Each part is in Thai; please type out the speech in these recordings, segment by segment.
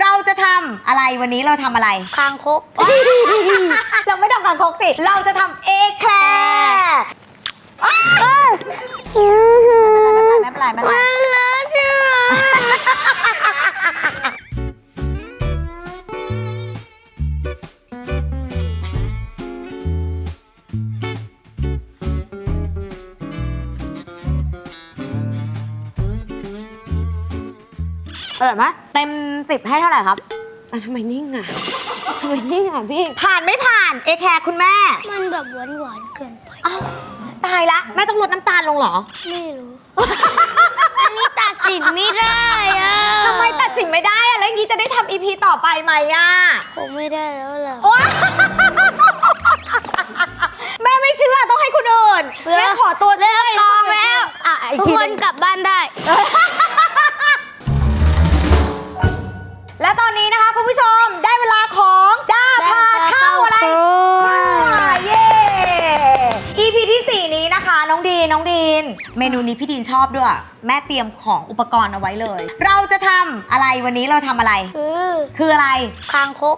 เราจะทำอะไรวันนี้เราทำอะไร คางคกเราไม่ทำการคกสิ เราจะทำเอแคลร์ไม่เป็นไรไม่เป็นไรไม่เป็นไร มันเลอะเชื่ออร่อยไหมเต็ม สิบให้เท่าไหร่ครับอะทำไมนิ่งอะทำไมนิ่งอะพี่ ผ่านไม่ผ่านเอแคร์คุณแม่มันแบบหวานหวานๆเกินไป อ้าวตายละแม่ต้องลดน้ำตาลลงเหรอไม่รู้ อันนี้ตัดสินไม่ได้อะทำไมตัดสินไม่ได้อะแล้วอย่างนี้จะได้ทำอีพีต่อไปไหมอะคงไม่ได้แล้วล่ะ โอ๊ยแม่ไม่เชื่อต้องให้คนอื่น เหลือแม่ขอตัวช่วยเหลือกองแล้ว อะอีกทุกทีคหนนึ่งกลับบ้านได้ และตอนนี้นะคะคุณผู้ชมได้เวลา เมนูนี้พี่ดีนชอบด้วย แม่เตรียมของอุปกรณ์เอาไว้เลย เราจะทำอะไรวันนี้เราทำอะไร คือคืออะไร คางคก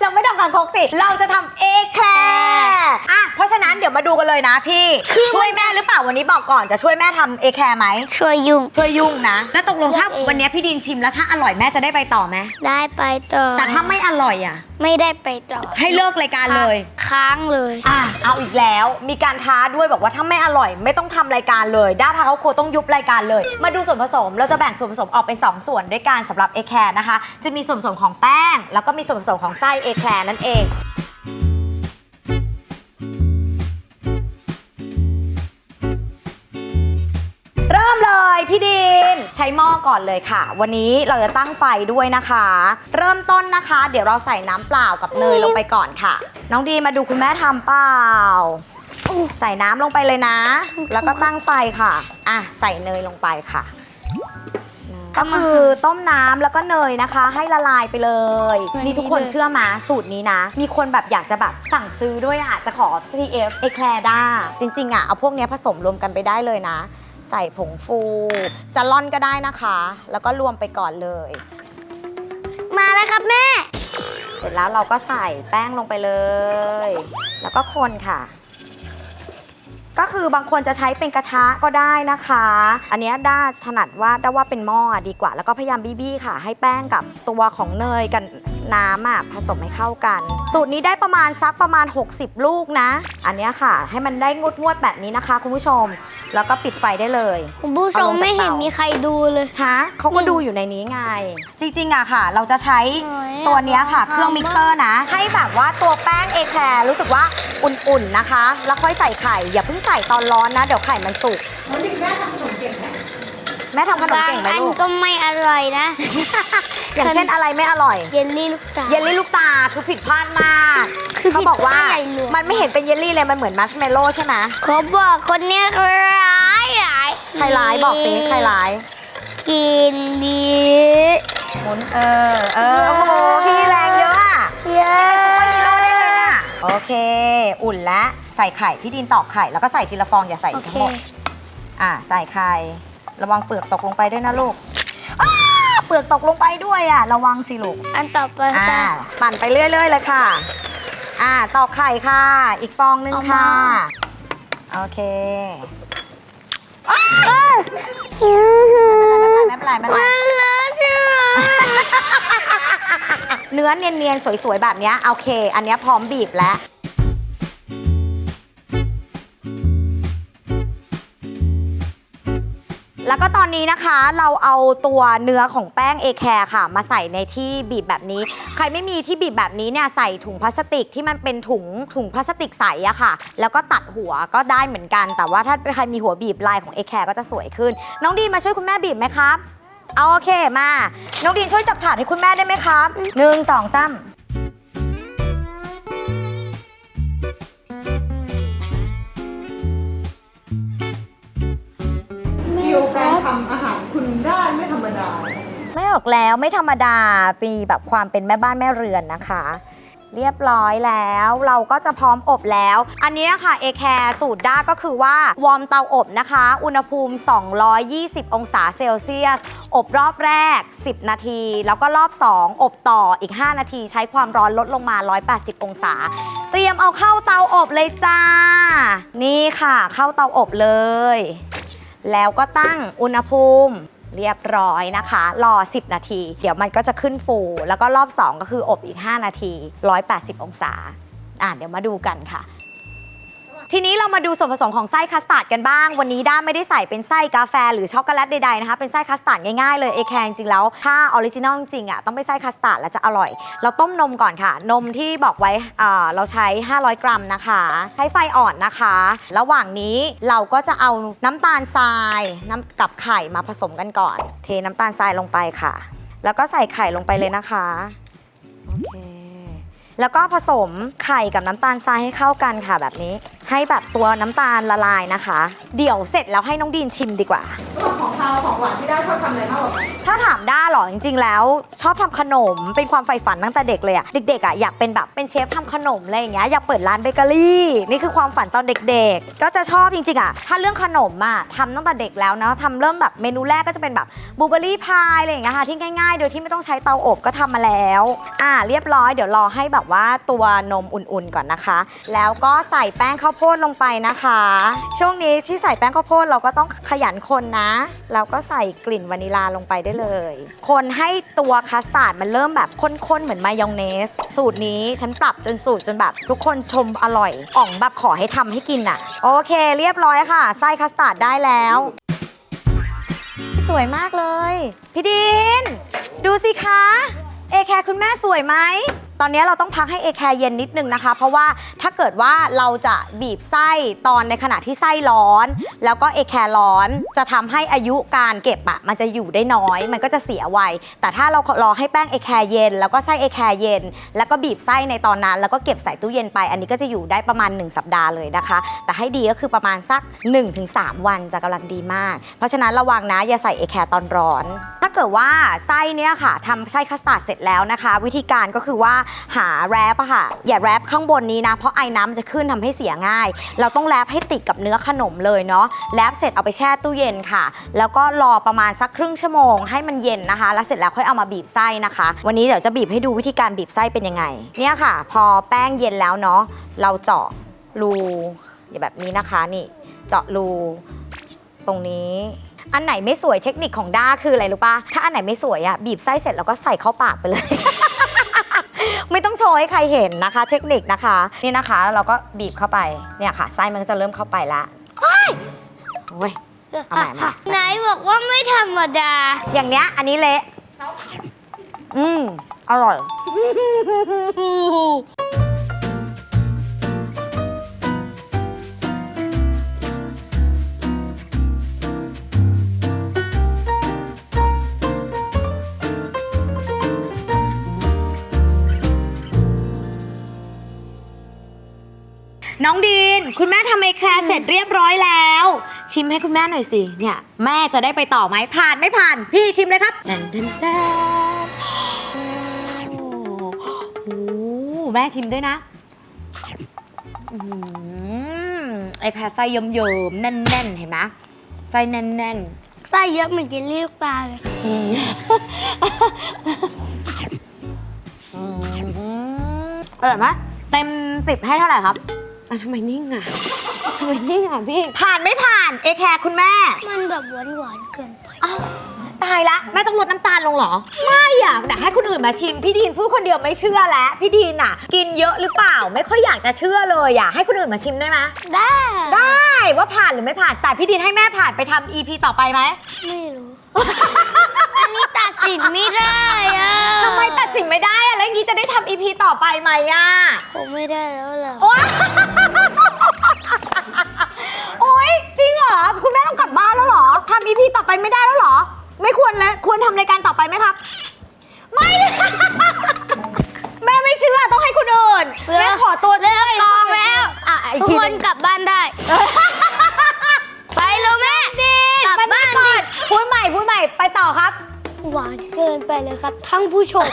เราไม่ทำการคกสิ เราจะทำเอแคลร์อะ เพราะฉะนั้นเดี๋ยวมาดูกันเลยนะพี่ช่วยแม่หรือเปล่าวันนี้บอกก่อนจะช่วยแม่ทำเอแคลร์ไหม ช่วยยุ่ง ช่วยยุ่งนะ แล้วตกลงถ้าเลือกเองวันนี้พี่ดินชิมแล้วถ้าอร่อยแม่จะได้ไปต่อไหม ได้ไปต่อแต่ถ้าไม่อร่อยอะ ไม่ได้ไปต่อให้เลิกรายการเลย ค้างเลย อะเอาอีกแล้วมีการท้าด้วยบอกว่าถ้าไม่อร่อย ไม่ต้องทำรายการเลย ด้าพาเขาโครัวต้องยุบรายการเลย มาดูส่วนผสมเราจะแบ่งส่วนผสมออกเป็น 2 ส่วนด้วยกันสำหรับเอแคร์นะคะ จะมีส่วนผสมของแป้ง แล้วก็มีส่วนผสมของไส้เอแคร์นั่นเอง ช้หม้อก่อนเลยค่ะ วันนี้เราจะตั้งไฟด้วยนะคะ เริ่มต้นนะคะ เดี๋ยวเราใส่น้ำเปล่ากับเนยลงไปก่อนค่ะ น้องดีมาดูคุณแม่ทำเปล่า ใส่น้ำลงไปเลยนะ แล้วก็ตั้งไฟค่ะ อะ ใส่เนยลงไปค่ะก็คือต้มน้ำแล้วก็เนยนะคะ ให้ละลายไปเลย นี่ทุกคนเชื่อมาสูตรนี้นะ มีคนแบบอยากจะแบบสั่งซื้อด้วยอะ จะขอ CF เอแคลด้าจริง ๆ อะ เอาพวกเนี้ยผสมรวมกันไปได้เลยนะ ใส่ผงฟู จะล่อนก็ได้นะคะ แล้วก็รวมไปก่อนเลย มาแล้วครับแม่ เสร็จแล้วเราก็ใส่แป้งลงไปเลย แล้วก็คนค่ะ ก็คือบางคนจะใช้เป็นกระทะก็ได้นะคะ อันเนี้ยด้าถนัดว่าด้าว่าเป็นหม้ออะดีกว่า แล้วก็พยายามบี้ๆค่ะ ให้แป้งกับตัวของเนยกับ น้ำอะผสมให้เข้ากัน สูตรนี้ได้ประมาณสักประมาณ 60 ลูกนะ อันเนี้ยค่ะ ให้มันได้งวดงวดๆแบบนี้นะคะ คุณผู้ชม แล้วก็ปิดไฟได้เลยคุณผู้ชมไม่เห็นมีใครดูเลยฮะเขาก็ดูอยู่ในนี้ไง จริงๆอะค่ะ เราจะใช้โอ้ยตัวเนี้ยค่ะอยากลองเครื่องมิกเซอร์นะ ให้แบบว่าตัวแป้งเอแคร์รู้สึกว่าอุ่นๆนะคะ แล้วค่อยใส่ไข่ อย่าเพิ่งใส่ตอนร้อนนะ เดี๋ยวไข่มันสุก แม่ทำขนมบางเก่งไหมอันลูก ก็ไม่อร่อยนะ อย่างเช่นอะไรไม่อร่อย เยลลี่ลูกตาล เยลลี่ลูกตาคือผิดพลาดมากคือเขาบอกว่าผิดพลาดใหญ่หลวง มันไม่เห็นเป็นเยลลี่เลยมันเหมือนมัชเมลโล่ใช่ไหมเขาบอกคนเนี้ยร้ายร้ายใครร้ายบอกสิใครร้ายกินดีหมุนเออเออโอ้โหพี่แรงเยอะอะเยอะฮีโร่ได้เลยน่ะโอเค อุ่นแล้วใส่ไข่พี่ดินตอกไข่แล้วก็ใส่ทีละฟองอย่าใส่โอทั้เค งหมดอะใส่ไข่ ระวังเปลือกตกลงไปด้วยนะลูกอ้าเปลือกตกลงไปด้วยอะ ระวังสิลูก อันต่อไปอ่า ค่ะ ปั่นไปเรื่อย ๆ เลยค่ะ อ่า ตอกไข่ค่ะ อีกฟองนึงเอามาค่ะโอเคไม่เป็นไรไม่เป็นไรไม่เป็นไร มันเลอะเชื่อเนื้อเนียนๆ สวยๆ แบบเนี้ยโอเค อันเนี้ยพร้อมบีบแล้ว แล้วก็ตอนนี้นะคะเราเอาตัวเนื้อของแป้งเอแคร์ค่ะ มาใส่ในที่บีบแบบนี้ ใครไม่มีที่บีบแบบนี้เนี่ยใส่ถุงพลาสติกที่มันเป็นถุงถุงพลาสติกใสอะค่ะ แล้วก็ตัดหัวก็ได้เหมือนกัน แต่ว่าถ้าใครมีหัวบีบลายของเอแคร์ก็จะสวยขึ้น น้องดีมาช่วยคุณแม่บีบไหมครับเอาโอเคมา น้องดีนช่วยจับถาดให้คุณแม่ได้ไหมครับหนึ่งสองสาม ออกแล้วไม่ธรรมดา มีแบบความเป็นแม่บ้านแม่เรือนนะคะ เรียบร้อยแล้วเราก็จะพร้อมอบแล้ว อันนี้นะคะเอแคร์สูตรด้าก็คือว่าวอร์มเตาอบนะคะ อุณหภูมิ 220 องศาเซลเซียส อบรอบแรก 10 นาที แล้วก็รอบ 2 อบต่ออีก 5 นาที ใช้ความร้อนลดลงมา 180 องศา เตรียมเอาเข้าเตาอบเลยจ้า นี่ค่ะ เข้าเตาอบเลย แล้วก็ตั้งอุณหภูมิ เรียบร้อยนะคะ รอ 10 นาที เดี๋ยวมันก็จะขึ้นฟู แล้วก็รอบ 2 ก็คืออบอีก 5 นาที 180 องศา อะเดี๋ยวมาดูกันค่ะ ทีนี้เรามาดูส่วนผสมของไส้คัสตาร์ดกันบ้าง วันนี้ด้าไม่ได้ใส่เป็นไส้กาแฟ หรือช็อกโกแลตใดๆนะคะ เป็นไส้คัสตาร์ดง่ายๆเลยเอแคร์จริงๆแล้ว ถ้าออริจินอลจริงๆอะต้องเป็นไส้คัสตาร์ดแล้วจะอร่อย เราต้มนมก่อนค่ะ นมที่บอกไว้อ่าเราใช้ 500 กรัมนะคะให้ไฟอ่อนนะคะ ระหว่างนี้เราก็จะเอาน้ำตาลทรายน้ำกับไข่มาผสมกันก่อน เทน้ำตาลทรายลงไปค่ะ แล้วก็ใส่ไข่ลงไปเลยนะคะ โอเค แล้วก็ผสมไข่กับน้ำตาลทรายให้เข้ากันค่ะแบบนี้ ให้แบบตัวน้ำตาลละลายนะคะ เดี๋ยวเสร็จแล้วให้น้องดีนชิมดีกว่า ของคาวของหวานที่ได้ชอบทำอะไรมากกว่ากันถ้าถามด้าเหรอจริง ๆ แล้ว ชอบทำขนมเป็นความใฝ่ฝันตั้งแต่เด็กเลยอะเด็กๆอะอยากเป็นแบบเป็นเชฟทำขนมอะไรอย่างเงี้ยอยากเปิดร้านเบเกอรี่นี่คือความฝันตอนเด็กๆ ก็จะชอบจริงๆอะถ้าเรื่องขนมอะทำตั้งแต่เด็กแล้วเนาะทำเริ่มแบบเมนูแรกก็จะเป็นแบบบลูเบอร์รี่พายอะไรอย่างเงี้ยค่ะที่ง่ายๆ โดยที่ไม่ต้องใช้เตาอบก็ทำมาแล้วอ่าเรียบร้อยเดี๋ยวรอให้แบบว่าตัวนมอุ่นๆก่อนนะคะ แล้วก็ใส่แป้งข้าวโพดลงไปนะคะ ช่วงนี้ที่ใส่แป้งข้าวโพดเราก็ต้องขยันคนนะแล้วก็ใส่กลิ่นวานิลาลงไปได้เลย คนให้ตัวคัสตาร์ดมันเริ่มแบบข้นๆ เหมือนมายองเนส สูตรนี้ฉันปรับจนสูตรจนแบบ ทุกคนชมอร่อยอ่องแบบขอให้ทำให้กินอะ โอเค เรียบร้อยค่ะ ไส้คัสตาร์ดได้แล้ว สวยมากเลย พี่ดิน ดูสิคะ เอแคร์คุณแม่สวยไหม ตอนนี้เราต้องพักให้เอแคร์เย็นนิดนึงนะคะ เพราะว่าถ้าเกิดว่าเราจะบีบไส้ตอนในขณะที่ไส้ร้อน แล้วก็เอแคร์ร้อนจะทำให้อายุการเก็บอะมันจะอยู่ได้น้อย มันก็จะเสียไวแต่ถ้าเรารอให้แป้งเอแคร์เย็น แล้วก็ไส้เอแคร์เย็น แล้วก็บีบไส้ในตอนนั้น แล้วก็เก็บใส่ตู้เย็นไป อันนี้ก็จะอยู่ได้ประมาณ 1 สัปดาห์เลยนะคะ แต่ให้ดีก็คือประมาณสัก 1-3 วันจะกำลังดีมาก เพราะฉะนั้นระวังนะอย่าใส่เอแคร์ตอนร้อน กิดว่าไส้เนี่ยค่ะทำไส้คัสตาร์ดเสร็จแล้วนะคะ วิธีการก็คือว่าหาแรปอะค่ะ อย่าแรปข้างบนนี้นะ เพราะไอ้น้ำมันจะขึ้นทำให้เสียง่าย เราต้องแรปให้ติดกับเนื้อขนมเลยเนาะแรปเสร็จเอาไปแช่ตู้เย็นค่ะ แล้วก็รอประมาณสักครึ่งชั่วโมงให้มันเย็นนะคะ แล้วเสร็จแล้วค่อยเอามาบีบไส้นะคะ วันนี้เดี๋ยวจะบีบให้ดูวิธีการบีบไส้เป็นยังไง เนี่ยค่ะ พอแป้งเย็นแล้วเนาะเราเจาะรูอย่างแบบนี้นะคะนี่เจาะรูตรงนี้ อันไหนไม่สวยเทคนิคของด้าคืออะไรรู้ปะถ้าอันไหนไม่สวยอะบีบไส้เสร็จแล้วก็ใส่เข้าปากไปเลย ไม่ต้องโชว์ให้ใครเห็นนะคะ เทคนิคนะคะ นี่นะคะแล้วเราก็บีบเข้าไปเนี่ยค่ะไส้มันก็จะเริ่มเข้าไปละโอ้ยโอ้ยเอาใหม่มาไหนบอกว่าไม่ธรรมดา อย่างเนี้ยอันนี้เละ อืมอร่อย น้องดีน คุณแม่ทำไอแคร์เสร็จเรียบร้อยแล้ว ชิมให้คุณแม่หน่อยสิ เนี่ย แม่จะได้ไปต่อไหมผ่านไม่ผ่าน พี่ชิมเลยครับแดนแดนแดนโอ้โหแม่ชิมด้วยนะอืมไอแคร์ไส้เยิ้มๆแน่นๆ เห็นไหมไส้แน่นๆ ไส้เยอะเหมือนกินลูกตาเลยๆอืมอืมอร่อยไหมเต็มสิบให้เท่าไหร่ครับ อะทำไมนิ่งอะทำไมนิ่งอะพี่ ผ่านไม่ผ่านเอแคร์คุณแม่ มันแบบหวานหวานๆเกินไป อ้าวตายละแม่ต้องลดน้ำตาลลงเหรอ ไม่อยากแต่ให้คนอื่นมาชิม พี่ดีนพูดคนเดียวไม่เชื่อแล้ว พี่ดีนอะกินเยอะหรือเปล่า ไม่ค่อยอยากจะเชื่อเลยอะให้คนอื่นมาชิมได้ไหมได้ ได้ว่าผ่านหรือไม่ผ่านแต่พี่ดีนให้แม่ผ่านไปทำ EP ต่อไปไหมไม่รู้ อันนี้ตัดสินไม่ได้อะทำไมตัดสินไม่ได้อะแล้ว อย่างนี้จะได้ทำ EP ต่อไปไหมอะผมไม่ได้แล้วล่ะโอ๊ยโอ๊ยจริงเหรอคุณแม่ต้องกลับบ้านแล้วเหรอทำ EP ต่อไปไม่ได้แล้วเหรอ ไม่ควรเลยควรทำรายการต่อไปไหมครับ ไม่เลยแม่ไม่เชื่อต้องให้คุณอื่นแม่ขอตัวเลิกกองแล้ว อะอีกทุกทีคหนนึ่ง กลับบ้านได้ ไปเร็วแม่ดีกลับมันไม่บ้านก่อดินพูดใหม่พูดใหม่ไปต่อครับ หวานเกินไปเลยครับ ทั้งผู้ชม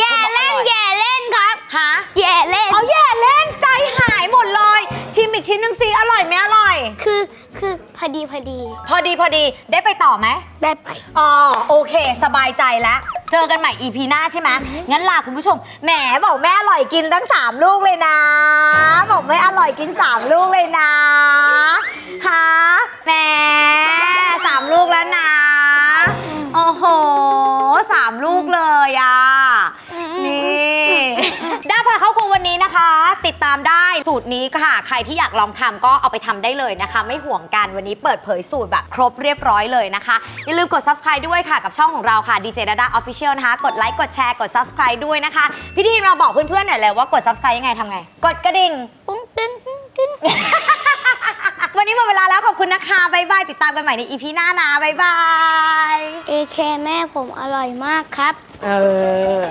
แย่คนบอกอเล่นร่อยแย่เล่นครับ ฮะแย่เล่น เอาแย่เล่นใจหายหมดเลย ชิมอีกชิ้นหนึ่งสิอร่อยไหมอร่อย คือคือพอดีพอดีพอดีพอดีได้ไปต่อไหม ได้ไป อ๋อโอเค สบายใจแล้ว เจอกันใหม่ EP หน้าใช่ไหมงั้นลาคุณผู้ชมแหมบอกแม่อร่อยกินตั้ง 3 ลูกเลยนะ บอกแม่อร่อยกิน 3 ลูกเลยนะฮะแหมสามลูกแล้วนะ โอ้โหสามลูกเลยอะ นี่ด้าพาเข้าครัววันนี้นะคะ ติดตามได้สูตรนี้ค่ะ ใครที่อยากลองทำก็เอาไปทำได้เลยนะคะ ไม่ห่วงกันวันนี้เปิดเผยสูตรแบบครบเรียบร้อยเลยนะคะ อย่าลืมกด subscribe ด้วยค่ะกับช่องของเราค่ะ DJ Dada Official นะคะ กดไลค์กดแชร์กด subscribe ด้วยนะคะ พี่ดีนมาบอกเพื่อนๆหน่อยเลยว่ากด subscribe ยังไงทำไง กดกระดิ่งปุ้งตึ้งตึ้งตึ้ง วันนี้หมดเวลาแล้วขอบคุณนะคะบ๊ายบายติดตามกันใหม่ใน EP หน้านะบ๊ายบายเอเคแม่ผมอร่อยมากครับ เออ